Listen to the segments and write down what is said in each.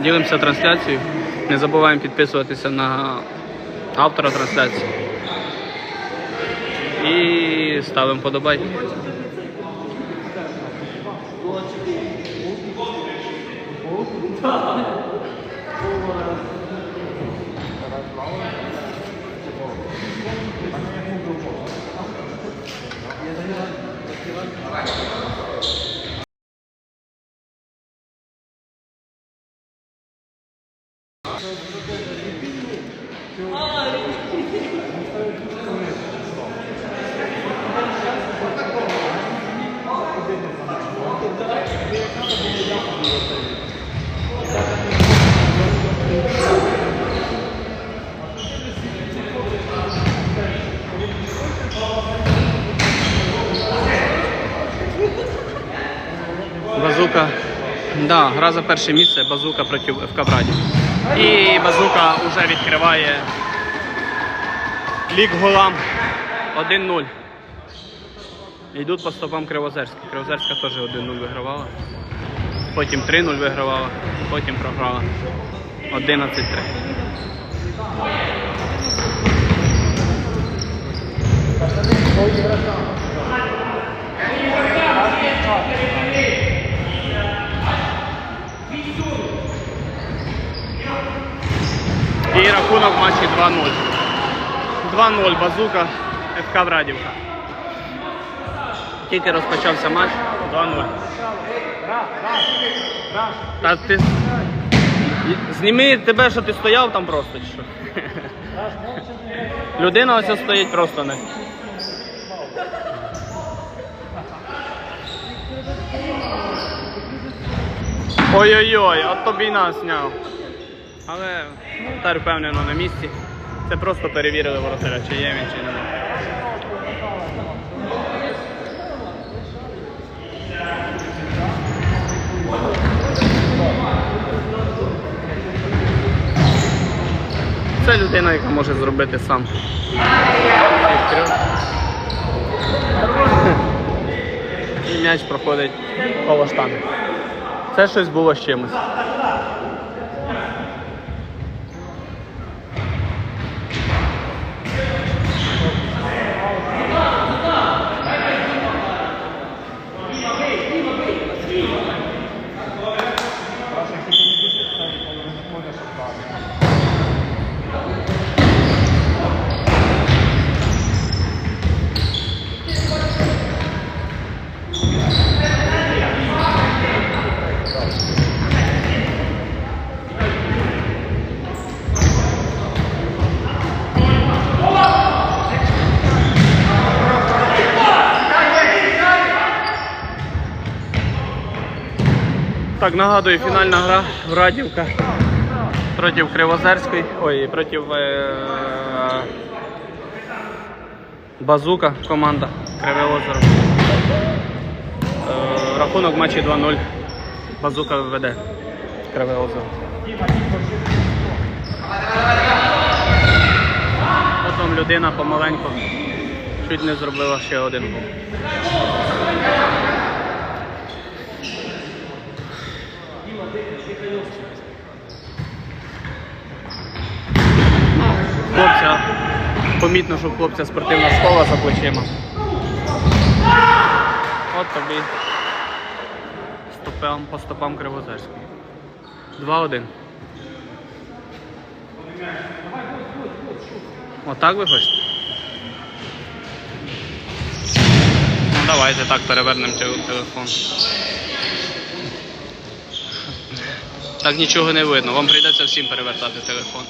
Ділимося трансляцією. Не забуваємо підписуватися на автора трансляції. І ставимо подобайки. Базука. Да, гра за перше місце, базука проти ФК Брадів. І базука вже відкриває лік голам 1-0. Йдуть по стопам Кривозерська. Кривозерська теж 1-0 вигравала. Потім 3-0 вигравала, потім програла 11-3. І рахунок в матчі 2-0. 2-0 базука ФК Врадівка. Тільки розпочався матч 2-0. Та ти... Зніми тебе, що ти стояв там просто. чи Що? Людина ось стоїть просто не. Ой-ой-ой, от тобі нас зняв. Але воротар впевнено на місці. Це просто перевірили воротаря, чи є він, чи немає. Це людина, яка може зробити сам. І м'яч проходить коло штанги. Це щось було з чимось. Так, нагадую, фінальна гра Врадівка проти Кривозерської. Ой, проти е, Базука команда Криве Озеро. Е, рахунок матчі 2-0. Базука веде Криве Озеро. Потім людина помаленьку чуть не зробила ще один гол. Хлопця, помітно, що хлопця спортивна школа за плечима. От тобі стопам, по стопам Кривозерської. 2-1. Отак ви хочете? Ну давайте так перевернемо телефон. Так нічого не видно. Вам прийдеться всім перевертати телефон.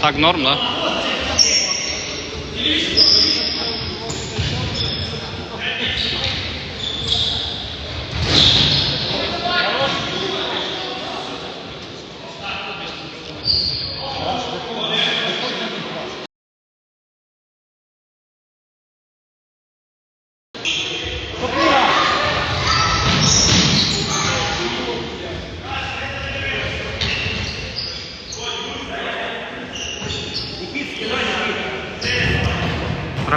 Так, норм, да?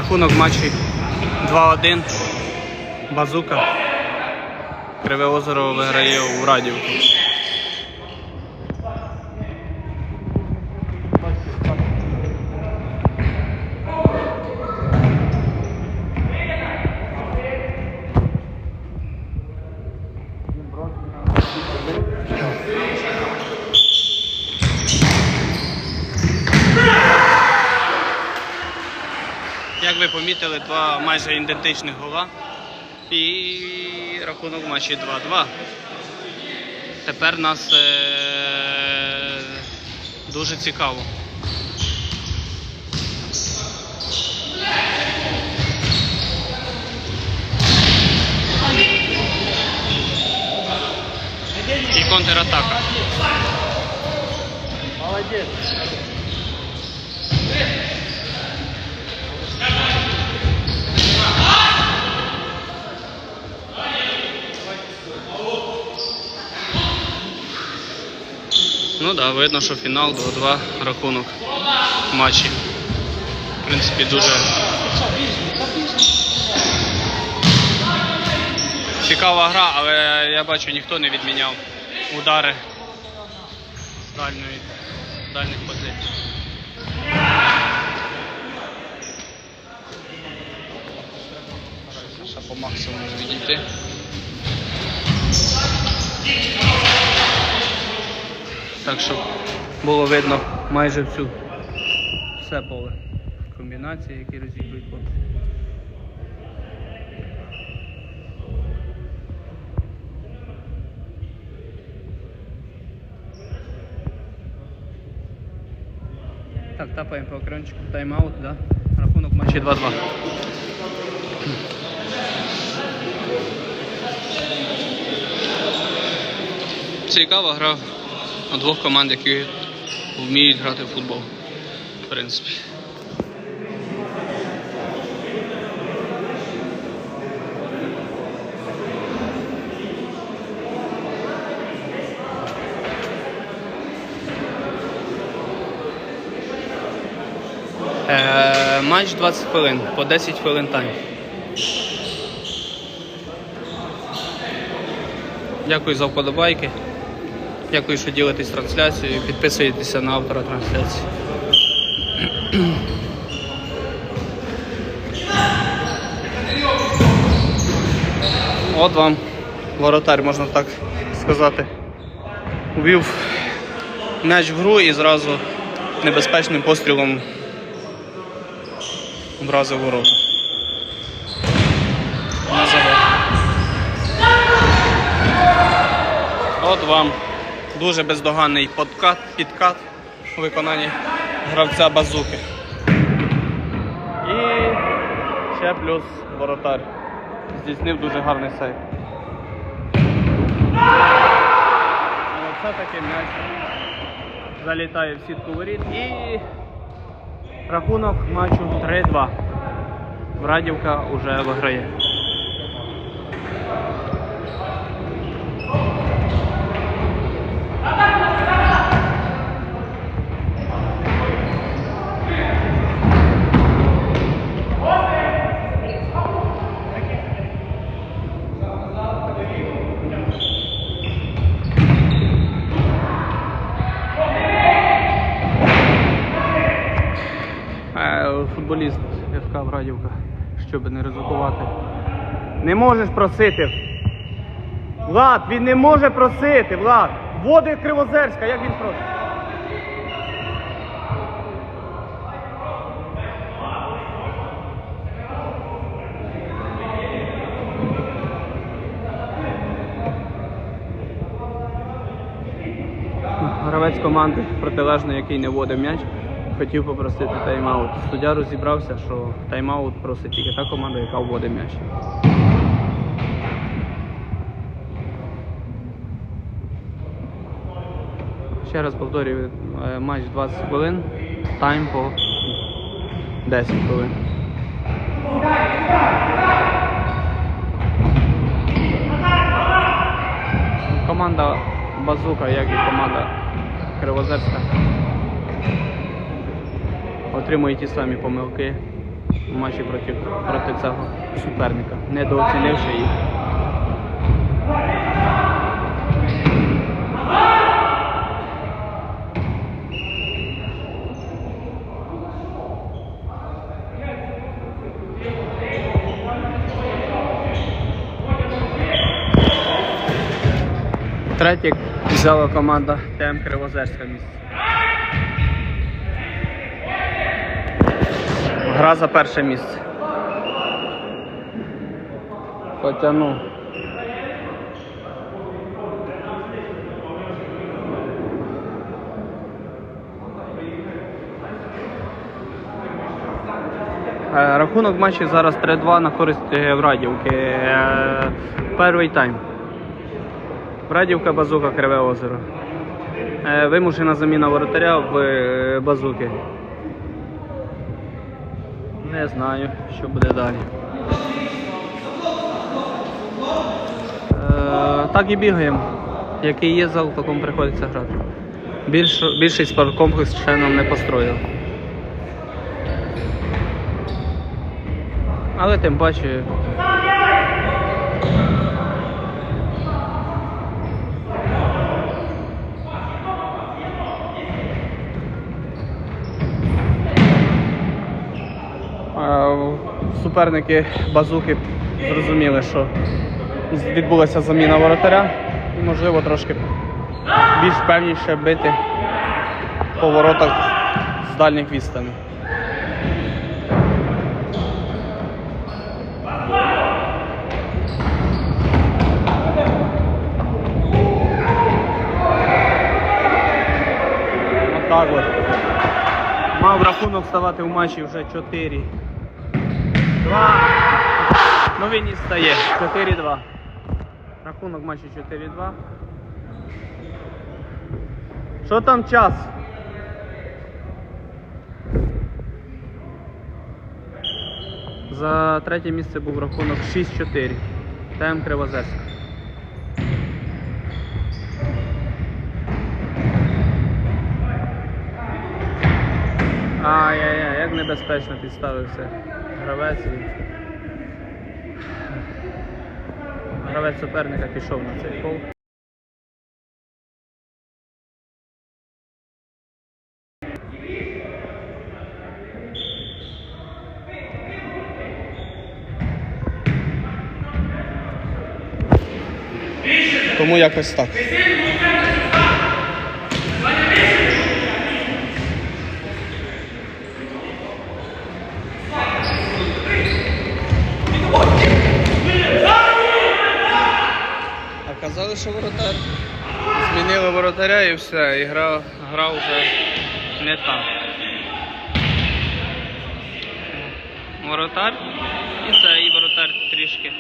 Рахунок матчі 2-1. Базука. Криве озеро виграє у Радівку. Як два майже ідентичних гола. І рахунок в матчі 2-2. Тепер нас е- дуже цікаво. І контратака. Молодец. Ну да, видно, що фінал 2-2 рахунок матчі. В принципі, дуже цікава гра, але я бачу, ніхто не відміняв удари з дальньої, з дальніх позицій. Ще по максимуму відійти. Так що було видно майже всю все поле. Комбінації, які розігрують хлопці. Так, тапаємо по екранчику. Тайм-аут, да? Рахунок матчі 2-2. Цікава гра двох команд, які вміють грати в футбол. В принципі. Е, матч 20 хвилин, по 10 хвилин тайм. Дякую за вподобайки. Дякую, що ділитесь трансляцією. Підписуйтеся на автора трансляції. От вам воротар, можна так сказати. Увів м'яч в гру і зразу небезпечним пострілом вразив ворота. От вам дуже бездоганний подкат, підкат у виконанні гравця базуки. І ще плюс воротар. Здійснив дуже гарний сейв. І оце таки м'яч залітає в сітку воріт і рахунок матчу 3-2. Врадівка вже виграє. Е, Футболіст ФК Врадівка, щоб не ризикувати. Не можеш просити. Влад, він не може просити, Влад. Води Кривозерська, як він просить? Гравець команди протилежної, який не водив м'яч, хотів попросити тайм-аут. Суддя розібрався, що тайм-аут просить тільки та команда, яка вводить м'яч. Ще раз повторюю, е, матч 20 хвилин, тайм по 10 хвилин. Команда Базука, як і команда Кривозерська, отримує ті самі помилки в матчі проти, проти цього суперника, недооцінивши їх. Третє взяла команда ТМ Кривозерська місце. Гра за перше місце. Потягну. Е, Рахунок матчі зараз 3-2 на користь е, Врадівки. Е, Перший тайм. Врадівка, базука, Криве озеро. Вимушена заміна воротаря в базуки. Не знаю, що буде далі. Е, так і бігаємо. Який є зал, в такому приходиться грати. Більш, більший спорткомплекс ще нам не построїв. Але тим паче. е, Суперники базуки зрозуміли, що відбулася заміна воротаря і можливо трошки більш певніше бити по воротах з дальніх відстаней. Отак от. Мав рахунок ставати в матчі вже 4. 2. Ну він і стає. 4-2. Рахунок матчі 4-2. Що там час? За третє місце був рахунок 6-4. ТМ Кривозерськ. Ай-яй-яй, як небезпечно підставився гравець. Гравець суперника пішов на цей кол. Тому якось так. Казали, що воротар. Змінили воротаря і все, і гра, гра вже не та. Воротар і все, і воротар трішки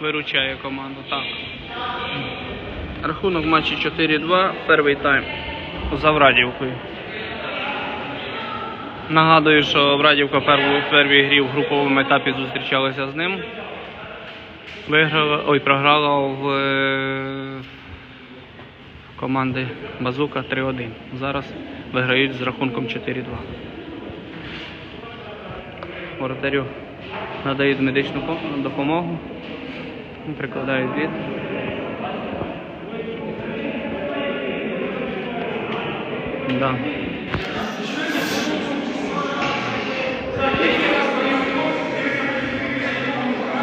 виручає команду. Так. Рахунок матчі 4-2, перший тайм за Врадівкою. Нагадую, що Врадівка в першій грі в груповому етапі зустрічалася з ним. Виграла, ой, програла в е, команди Базука 3-1. Зараз виграють з рахунком 4-2. Воротарю надають медичну допомогу, прикладають від. Да.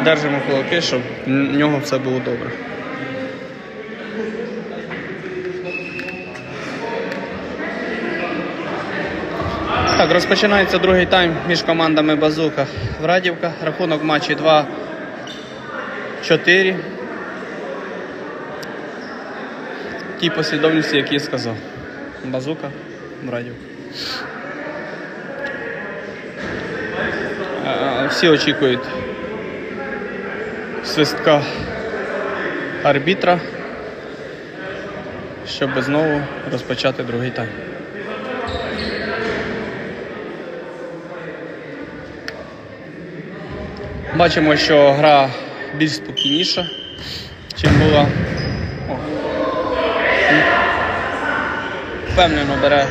Держимо кулаки, щоб в нього все було добре. Так, розпочинається другий тайм між командами Базука Врадівка. Рахунок матчі 2-4. Тій послідовності, які я сказав. Базука, Врадівка. Е, Всі очікують свистка арбітра, щоб знову розпочати другий тайм. Бачимо, що гра більш спокійніша, чим була. О. Впевнено бере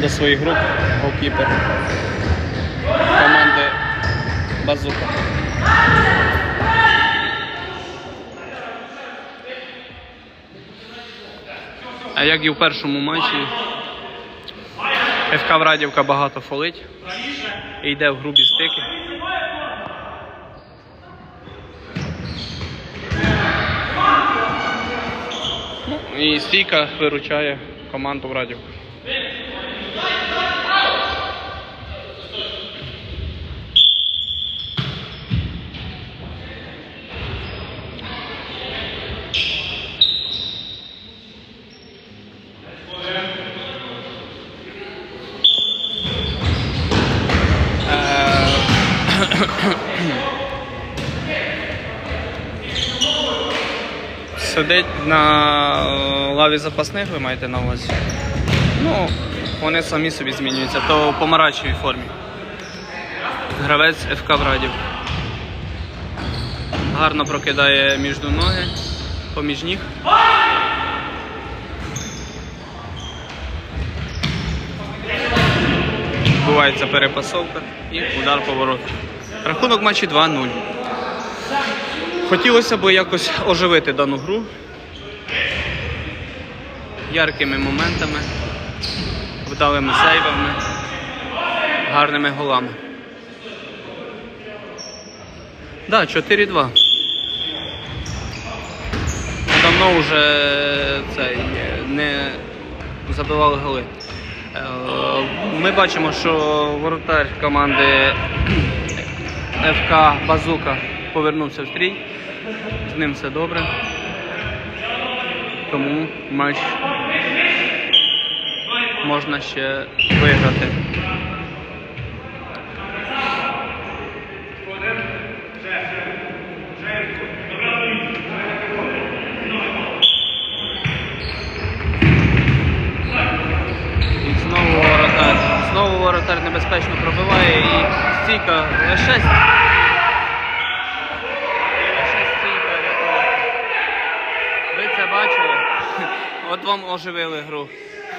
до своїх груп голкіпер команди Базука. А як і в першому матчі, ФК Врадівка багато фолить і йде в грубі стики. І стійка виручає команду Врадівка. Сидить на е, лаві запасних, ви маєте на увазі? Ну, вони самі собі змінюються, то в помаранчевій формі. Гравець ФК Врадів. Гарно прокидає між ноги, поміж ніг. Відбувається перепасовка і удар поворот. Рахунок матчі 2-0. Хотілося б якось оживити дану гру яркими моментами, вдалими сейвами, гарними голами. Да, 4-2. Давно вже цей, не забивали голи. Е, Ми бачимо, що воротар команди ФК Базука повернувся в стрій, з ним все добре. Тому матч можна ще виграти. Знову воротар небезпечно пробиває і стійка лише. Вам оживили гру.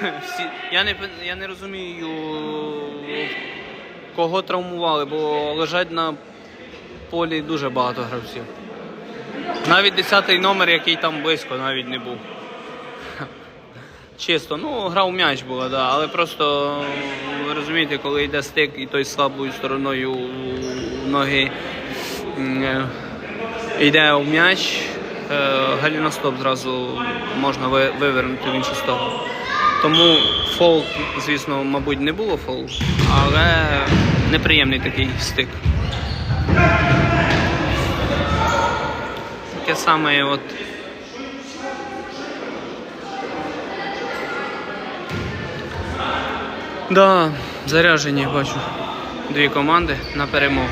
Всі... Я, не, я не розумію, кого травмували, бо лежать на полі дуже багато гравців. Навіть 10-й номер, який там близько, навіть не був. Чисто, ну, гра в м'яч була, да, але просто ви розумієте, коли йде стик і той слабою стороною ноги е, йде в м'яч, галіностоп зразу можна вивернути в іншу сторону. Тому фол, звісно, мабуть, не було фол, але неприємний такий стик. Таке саме от Да, заряжені бачу. Дві команди на перемогу.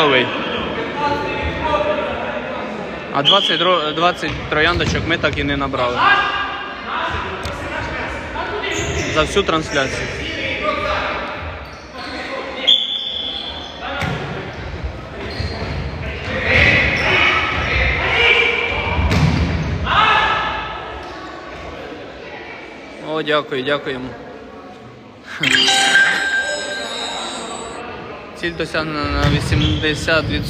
Кутовий. А 20, дро- 20 трояндочок ми так і не набрали. За всю трансляцію. О, дякую, дякуємо. Ціль досягнена на 80%.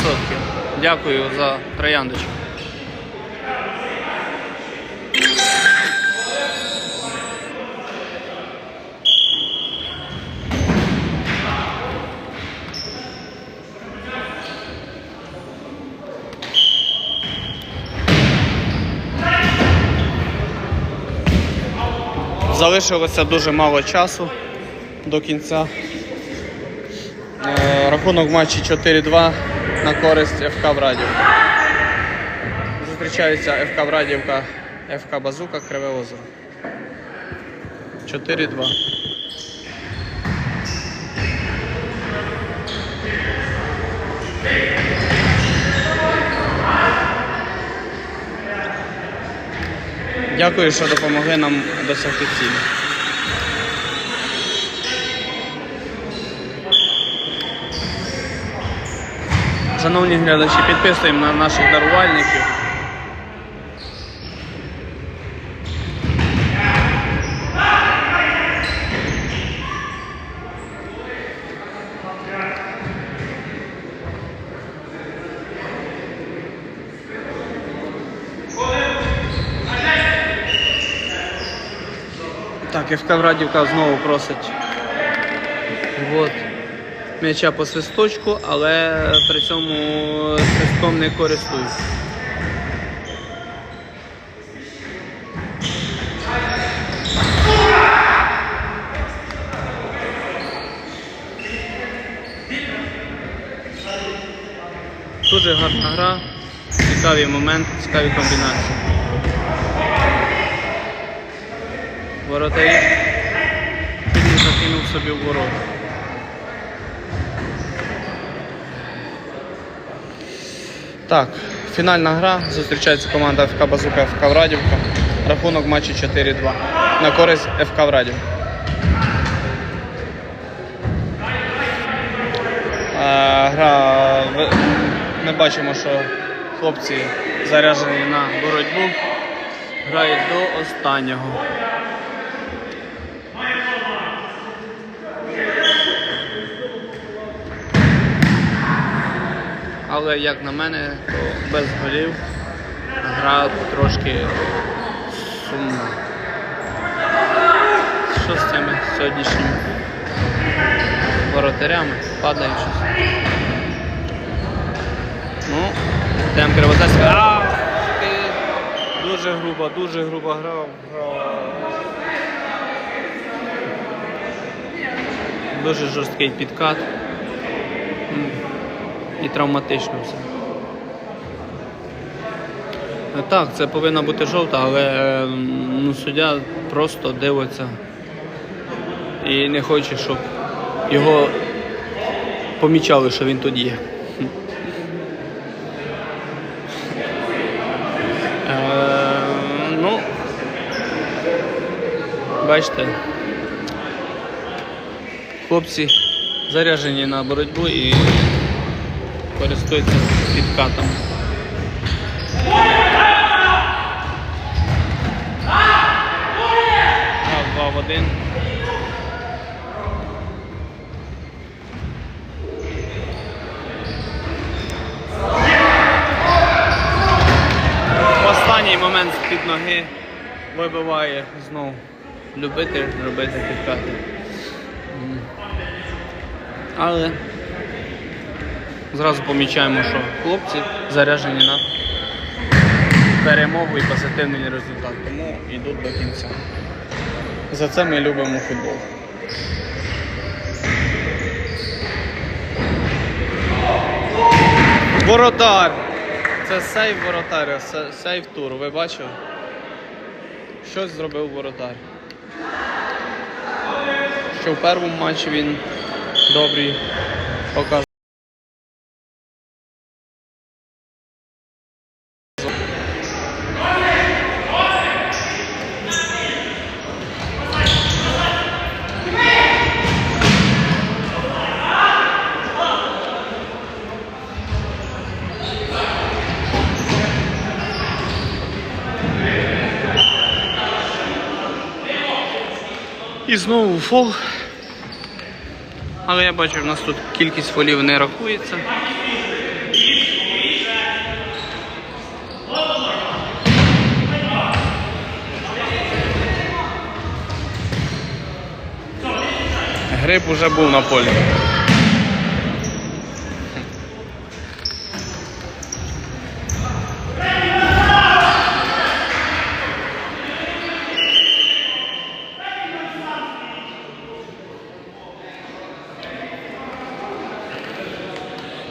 Дякую за трояндочку. Залишилося дуже мало часу до кінця. Рахунок в матчі 4-2 на користь ФК Врадівка. Зустрічаються ФК Врадівка, ФК Базука, Криве Озеро. 4-2. Дякую, що допомогли нам досягти цілі. Шановні глядачі, підписуємо на наших дарувальників. Так, ФК Врадівка знову просить. Вот. М'яча по свисточку, але при цьому свистком не користуюсь. Дуже гарна гра, цікаві моменти, цікаві комбінації. Воротарі закинув собі в ворота. Так, фінальна гра. Зустрічається команда ФК Базука ФК Врадівка. Рахунок матчу 4-2. На користь ФК Врадівка. Гра. Ми бачимо, що хлопці заряджені на боротьбу. Грають до останнього. Але як на мене, то без голів гра трошки сумна. Що з цими сьогоднішніми воротарями падає щось. Ну, йдемо Кривозерська. А, ти дуже груба, дуже груба гра. гра. Дуже жорсткий підкат. І травматично все. Е, Так, це повинна бути жовта, але е, ну, суддя просто дивиться і не хоче, щоб його помічали, що він тут є. Е, ну, бачите, хлопці заряжені на боротьбу і користуються підкатом. Два в один. Останній момент з-під ноги вибиває знову любити робити підкати. Але Зразу помічаємо, що хлопці заряжені на перемогу і позитивний результат. Тому йдуть до кінця. За це ми любимо футбол. Воротар! Це сейв воротаря, сейв туру. Ви бачили? Щось зробив воротар. Що в першому матчі він добрий показав. Знову фол. Але я бачу, в нас тут кількість фолів не рахується. Гриб уже був на полі.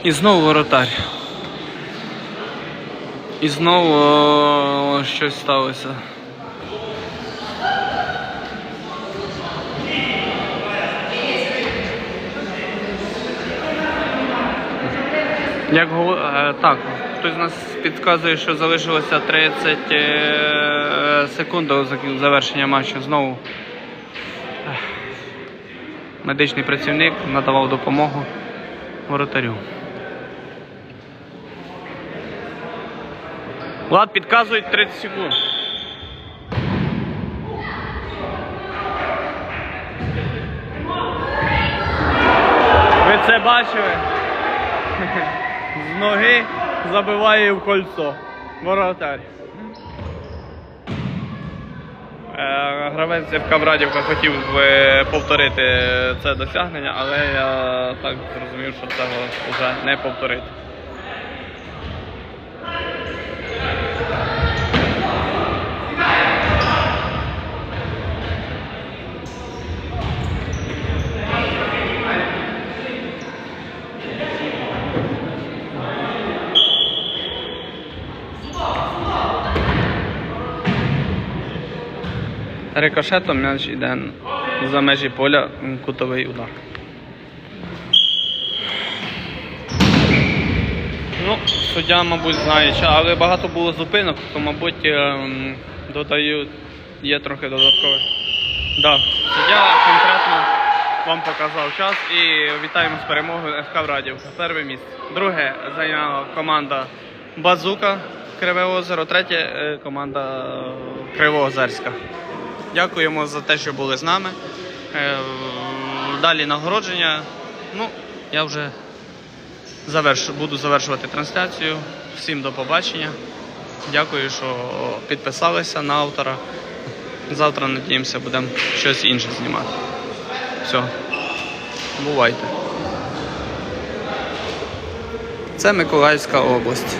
І знову воротар. І знову о, щось сталося. Як гол- е, так, хтось з нас підказує, що залишилося 30 е, секунд до завершення матчу. Знову медичний працівник надавав допомогу воротарю. Влад, підказують 30 секунд. Ви це бачили? З ноги забиває в кольцо. Воротар. Е, Гравець ФК Брадівка хотів повторити це досягнення, але я так зрозумів, що цього вже не повторити. Рикошетом м'яч йде за межі поля кутовий удар. Ну, суддя, мабуть, знає, але багато було зупинок, то, мабуть, ем, додають, є трохи додаткове. Да. Суддя конкретно вам показав час і вітаємо з перемогою ФК Врадівка. Перше місце. Друге зайняла команда Базука Криве Озеро, третє е, команда е, Кривоозерська. Дякуємо за те, що були з нами. Е, Далі нагородження. Ну, я вже завершу, буду завершувати трансляцію. Всім до побачення. Дякую, що підписалися на автора. Завтра, надіємося, будемо щось інше знімати. Все. Бувайте. Це Миколаївська область.